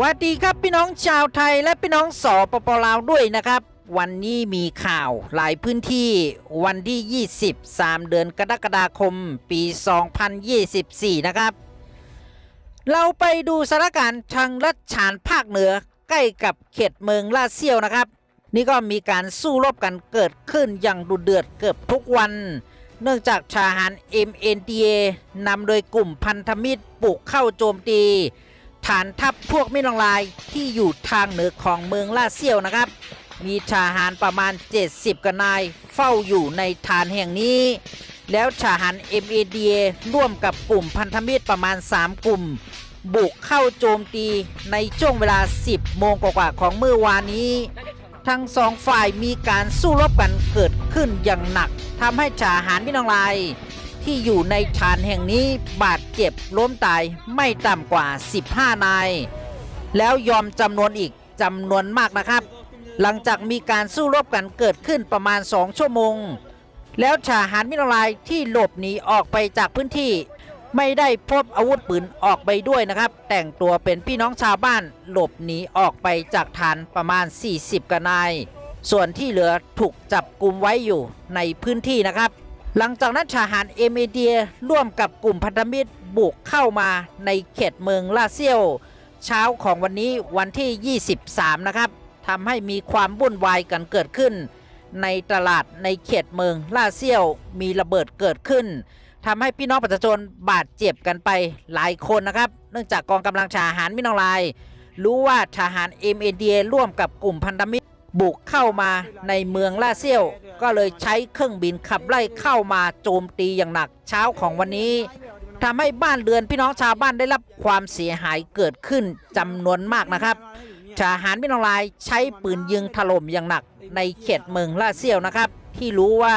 วัสดีครับพี่น้องชาวไทยและพี่น้องสปปลาวด้วยนะครับ วันนี้มีข่าวหลายพื้นที่วันที่ 23 เดือนกรกฎาคม ปี 2024 นะครับ เราไปดูสถานการณ์ทางรัฐฉานภาคเหนือใกล้กับเขตเมืองลาดเซียวนะครับ นี่ก็มีการสู้รบกันเกิดขึ้นอย่างดุเดือดเกือบทุกวัน เนื่องจากทหาร MNDA นำโดยกลุ่มพันธมิตรปลุกเข้าโจมตี ฐานทัพพวกมิลองลายที่อยู่ทางเหนือของเมืองลาเซียวนะครับ มีทหารประมาณ 70กว่านายเฝ้าอยู่ในฐานแห่งนี้ แล้วทหาร MADA ร่วมกับกลุ่มพันธมิตรประมาณ 3 กลุ่ม บุกเข้าโจมตีในช่วงเวลา 10 โมงกว่าของเมื่อวานนี้ ทั้งสองฝ่ายมีการสู้รบกันเกิดขึ้นอย่างหนักทำให้ทหารมิลองลาย ที่อยู่ในฐานแห่งนี้บาดเจ็บล้มตายไม่ต่ำกว่า 15 นาย แล้วยอมจำนวนอีกจำนวนมากนะครับ หลังจากมีการสู้รบกันเกิดขึ้นประมาณ 2 ชั่วโมง แล้วทหารมิโนรายที่หลบหนีออกไปจากพื้นที่ ไม่ได้พบอาวุธปืนออกไปด้วยนะครับ แต่งตัวเป็นพี่น้องชาวบ้านหลบหนีออกไปจากฐานประมาณ 40กนาย ส่วนที่เหลือถูกจับกลุ่มไว้อยู่ในพื้นที่นะครับ หลังจากนั้นทหารเอเมเดียร่วมกับกลุ่มพันธมิตรบุกเข้ามาในเขตเมืองลาเซียว เช้าของวันนี้วันที่ 23 นะครับทำให้มีความวุ่นวายกันเกิดขึ้น ในตลาดในเขตเมืองลาเซียวมีระเบิดเกิดขึ้นทำให้พี่น้องประชาชนบาดเจ็บกันไปหลายคนนะครับ เนื่องจากกองกำลังทหารมินองลาย รู้ว่าทหาร m อ d ร่วมกับกลุ่มพันธมิตร บุกเข้ามาในเมืองลาเซียว ก็เลยใช้เครื่องบินขับไล่เข้ามาโจมตีอย่างหนักเช้าของวันนี้ทำให้บ้านเรือนพี่น้องชาวบ้านได้รับความเสียหายเกิดขึ้นจำนวนมากนะครับทหารมินองลายใช้ปืนยิงถล่มอย่างหนักในเขตเมืองลาเซียวนะครับ ที่รู้ว่า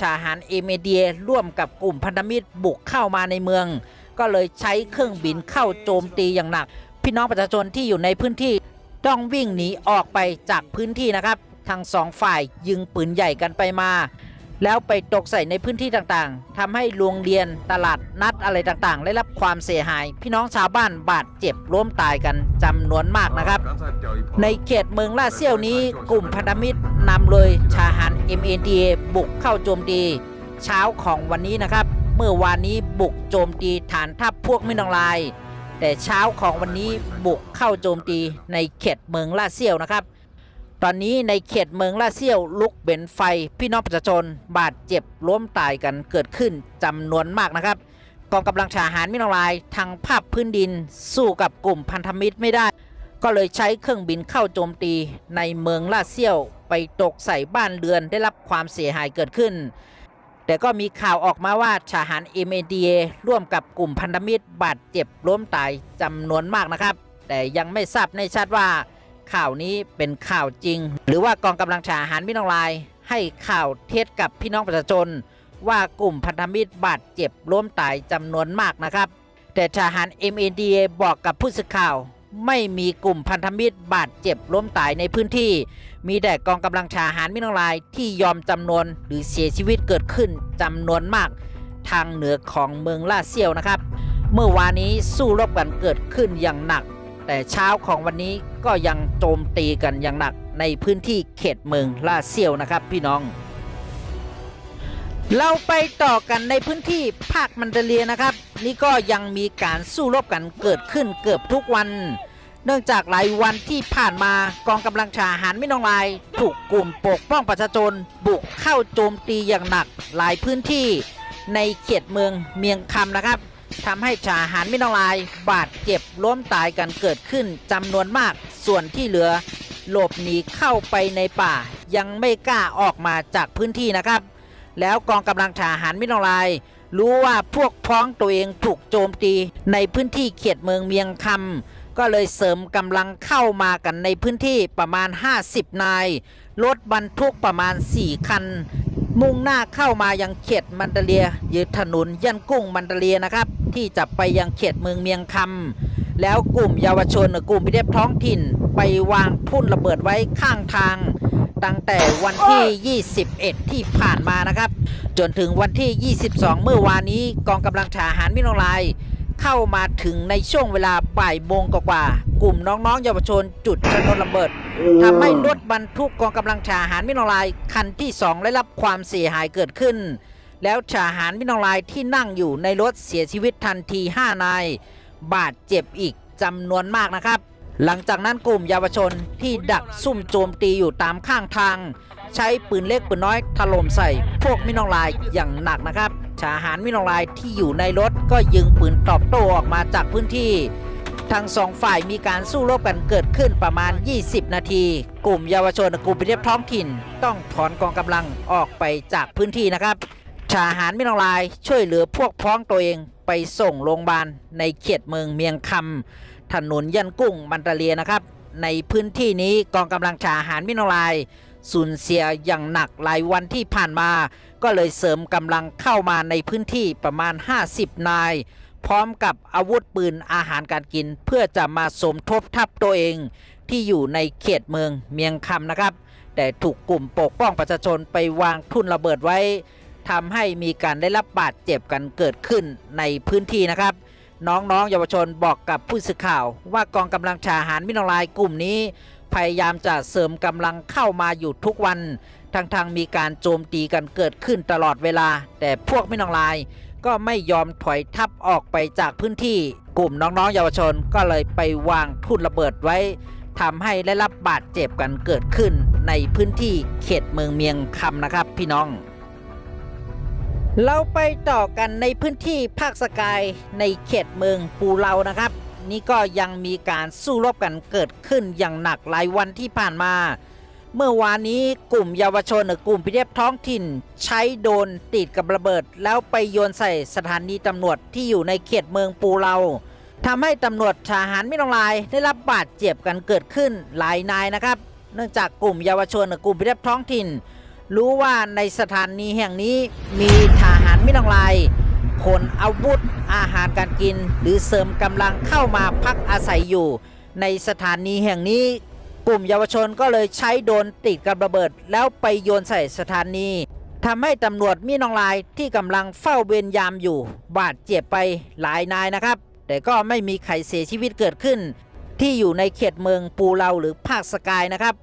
ทหารเอเมเดียร่วมกับกลุ่มพันธมิตรบุกเข้ามาในเมือง ก็เลยใช้เครื่องบินเข้าโจมตีอย่างหนัก พี่น้องประชาชนที่อยู่ในพื้นที่ ต้องวิ่งหนีออกไปจากพื้นที่นะครับทั้งสองฝ่ายยิงปืนใหญ่กันไปมา แล้วไปตกใส่ในพื้นที่ต่างๆทำให้โรงเรียนตลาดนัดอะไรต่างๆ ได้รับความเสียหาย พี่น้องชาวบ้านบาดเจ็บล้มตายกันจำนวนมากนะครับ ในเขตเมืองลาเซียวนี้กลุ่มพันธมิตรนำโดยทหาร MNDA บุกเข้าโจมตี เช้าของวันนี้นะครับ เมื่อวานนี้บุกโจมตีฐานทัพพวกมินองลาย แต่เช้าของวันนี้บุกเข้าโจมตีในเขตเมืองลาเซียวนะครับ ตอนนี้ในเขตเมืองลาเซียวลุกเบ็นไฟพี่น้องประชาชนบาดเจ็บล้มตายกันเกิดขึ้นจำนวนมากนะครับ กองกำลังทหารมินองลายทางภาพพื้นดินสู้กับกลุ่มพันธมิตรไม่ได้ ก็เลยใช้เครื่องบินเข้าโจมตีในเมืองลาเซียวไปตกใส่บ้านเรือนได้รับความเสียหายเกิดขึ้น แต่ก็มีข่าวออกมาว่าทหาร MNDA ร่วมกับกลุ่มพันธมิตรบาดเจ็บล้มตายจำนวนมากนะครับ แต่ยังไม่ทราบในชัดว่า ข่าวนี้เป็นข่าวจริง หรือว่ากองกำลังทหารมินองลาย ให้ข่าวเท็จกับพี่น้องประชาชน ว่ากลุ่มพันธมิตรบาดเจ็บล้มตายจำนวนมากนะครับ แต่ทหาร MNDA บอกกับผู้สื่อข่าว ไม่มีกลุ่มพันธมิตรบาดเจ็บล้มตายในพื้นที่ มีแต่กองกำลังทหารมินองลายที่ยอมจำนวนหรือเสียชีวิตเกิดขึ้นจำนวนมากทางเหนือของเมืองลาเซียวนะครับ เมื่อวานนี้สู้รบกันเกิดขึ้นอย่างหนัก แต่เช้าของวันนี้ก็ยังโจมตีกันอย่างหนักในพื้นที่เขตเมืองลาเซียวนะครับ พี่น้อง เราไปต่อกันในพื้นที่ภาคมันเดเลียนะครับ นี่ก็ยังมีการสู้รบกันเกิดขึ้นเกือบทุกวัน เนื่องจากหลายวันที่ผ่านมากองกำลังทหารไม่นองลาย ถูกกลุ่มปกป้องประชาชนบุกเข้าโจมตีอย่างหนักหลายพื้นที่ ในเขตเมืองเมียงคำนะครับทำให้ทหารไม่นองลาย บาดเจ็บล้มตายกันเกิดขึ้นจำนวนมากส่วนที่เหลือ หลบหนีเข้าไปในป่า ยังไม่กล้าออกมาจากพื้นที่นะครับ แล้วกองกำลังทหารมิตรลาย รู้ว่าพวกพ้องตัวเองถูกโจมตีในพื้นที่เขตเมืองเมียงคำก็เลยเสริมกำลังเข้ามากันในพื้นที่ประมาณ 50 นายรถบรรทุกประมาณ 4 คัน มุ่งหน้าเข้ามายังเขตมันเดเลียยืดถนนยันกุ้งมันเดเลียนะครับ ที่จะไปยังเขตเมืองเมียงคำแล้วกลุ่มเยาวชนกลุ่มพิเดฟท้องถิ่นไปวางทุ่นระเบิดไว้ข้างทาง ตั้งแต่วันที่ 21 ที่ผ่านมานะครับ จนถึงวันที่ 22 เมื่อวานนี้กองกำลังทหารมิโนลาย เข้ามาถึงในช่วงเวลาบ่ายโมงกว่า กลุ่มน้องๆเยาวชนจุดชนวนระเบิดทำให้รถบรรทุกกองกำลังทหารมิโนลายคันที่สองได้รับความเสียหายเกิดขึ้น แล้วทหารมิโนลายที่นั่งอยู่ในรถเสียชีวิตทันที 5 นาย บาดเจ็บอีกจำนวนมากนะครับ หลังจากนั้นกลุ่มเยาวชนที่ดักซุ่มโจมตีอยู่ตามข้างทาง ใช้ปืนเล็กปืนน้อยถล่มใส่พวกมิโนลายอย่างหนักนะครับทหารมิโนลายที่อยู่ในรถก็ยิงปืนตอบโต้ออกมาจากพื้นที่ทั้งสองฝ่ายมีการสู้รบกันเกิดขึ้นประมาณ 20 นาที กลุ่มเยาวชนกลุ่มพิเทพท้องถิ่น ต้องถอนกองกำลังออกไปจากพื้นที่นะครับทหารมิโนลายช่วยเหลือพวกพ้องตัวเองไปส่งโรงพยาบาลในเขตเมืองเมียงคำ ถนนยันกุ้งบันตาเลียนะครับ ในพื้นที่นี้กองกำลังทหารมิโนลายสูญเสียอย่างหนักหลายวันที่ผ่านมา ก็เลยเสริมกำลังเข้ามาในพื้นที่ประมาณ 50 นาย พร้อมกับอาวุธปืนอาหารการกิน เพื่อจะมาสมทบทับตัวเองที่อยู่ในเขตเมืองเมียงคำนะครับ แต่ถูกกลุ่มปกป้องประชาชนไปวางทุ่นระเบิดไว้ทำให้มีการได้รับบาดเจ็บกันเกิดขึ้นในพื้นที่นะครับ น้องๆเยาวชนบอกกับผู้สื่อข่าว ว่ากองกำลังทหารมิโนลายกลุ่มนี้ พยายามจะเสริมกำลังเข้ามาอยู่ทุกวันทั้งๆมีการโจมตีกันเกิดขึ้นตลอดเวลา แต่พวกมิโนลายก็ไม่ยอมถอยทับออกไปจากพื้นที่ กลุ่มน้องๆเยาวชนก็เลยไปวางทุ่นระเบิดไว้ทำให้ได้รับบาดเจ็บกันเกิดขึ้นในพื้นที่เขตเมืองเมียงคำนะครับพี่น้อง เราไปต่อกันในพื้นที่ภาคสกายในเขตเมืองปูเลานะครับ นี่ก็ยังมีการสู้รบกันเกิดขึ้นอย่างหนักหลายวันที่ผ่านมา เมื่อวานนี้กลุ่มเยาวชนหรือกลุ่มพิเทพท้องถิ่น ใช้โดนติดกับระเบิด แล้วไปโยนใส่สถานีตำรวจที่อยู่ในเขตเมืองปูเลาทำให้ตำรวจทหารไม่ลงลายได้รับบาดเจ็บกันเกิดขึ้นหลายนายนะครับ เนื่องจากกลุ่มเยาวชนหรือกลุ่มพิเทพท้องถิ่น รู้ว่าในสถานีแห่งนี้มีทหารไม่ลงลายขนอาวุธอาหารการกิน หรือเสริมกำลังเข้ามาพักอาศัยอยู่ ในสถานีแห่งนี้ กลุ่มเยาวชนก็เลยใช้โดนติดกับระเบิด แล้วไปโยนใส่สถานีทำให้ตำรวจมีนองลายที่กำลังเฝ้าเวรยามอยู่ บาดเจ็บไปหลายนายนะครับ แต่ก็ไม่มีใครเสียชีวิตเกิดขึ้น ที่อยู่ในเขตเมืองปูเลาหรือภาคสกายนะครับ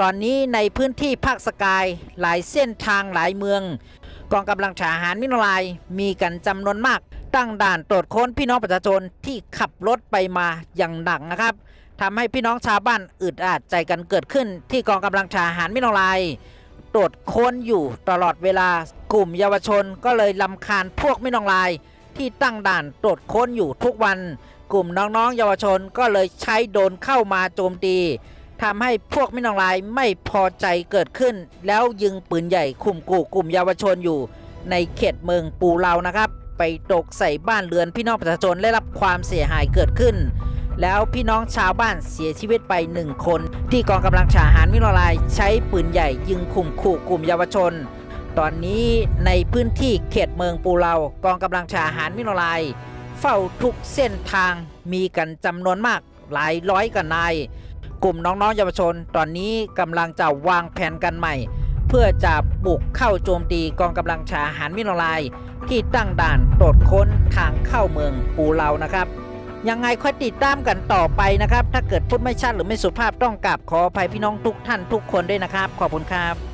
ตอนนี้ในพื้นที่ภาคสกายหลายเส้นทางหลายเมือง กองกำลังทหารมิโนลายมีกันจำนวนมาก ตั้งด่านตรวจค้นพี่น้องประชาชนที่ขับรถไปมาอย่างหนักนะครับทำให้พี่น้องชาวบ้านอึดอัดใจกันเกิดขึ้น ที่กองกำลังทหารมิโนลายตรวจค้นอยู่ตลอดเวลากลุ่มเยาวชนก็เลยลำคาญพวกมิโนลายที่ตั้งด่านตรวจค้นอยู่ทุกวัน กลุ่มน้องๆ เยาวชนก็เลยใช้โดนเข้ามาโจมตี ทำให้พวกมินองลายไม่พอใจเกิดขึ้น แล้วยิงปืนใหญ่คุมกูกลุ่มเยาวชนอยู่ ในเขตเมืองปูเลานะครับ ไปตกใส่บ้านเรือนพี่น้องประชาชนได้รับความเสียหายเกิดขึ้น แล้วพี่น้องชาวบ้านเสียชีวิตไปหนึ่งคน ที่กองกำลังทหารมินองลายใช้ปืนใหญ่ยิงคุมขู่กลุ่มเยาวชน ตอนนี้ในพื้นที่เขตเมืองปูเลากองกำลังทหารมินองลายเฝ้าทุกเส้นทางมีกันจำนวนมากหลายร้อยกันนาย กลุ่มน้องๆเยาวชน ตอนนี้กำลังจะวางแผนกันใหม่ เพื่อจะบุกเข้าโจมตีกองกำลังทหารมิโนลาย ที่ตั้งด่านตรวจค้นทางเข้าเมืองปูเลานะครับยังไงค่อยติดตามกันต่อไปนะครับ ถ้าเกิดพูดไม่ชัดหรือไม่สุภาพต้องกราบขออภัยพี่น้องทุกท่านทุกคนด้วยนะครับ ขอบคุณครับ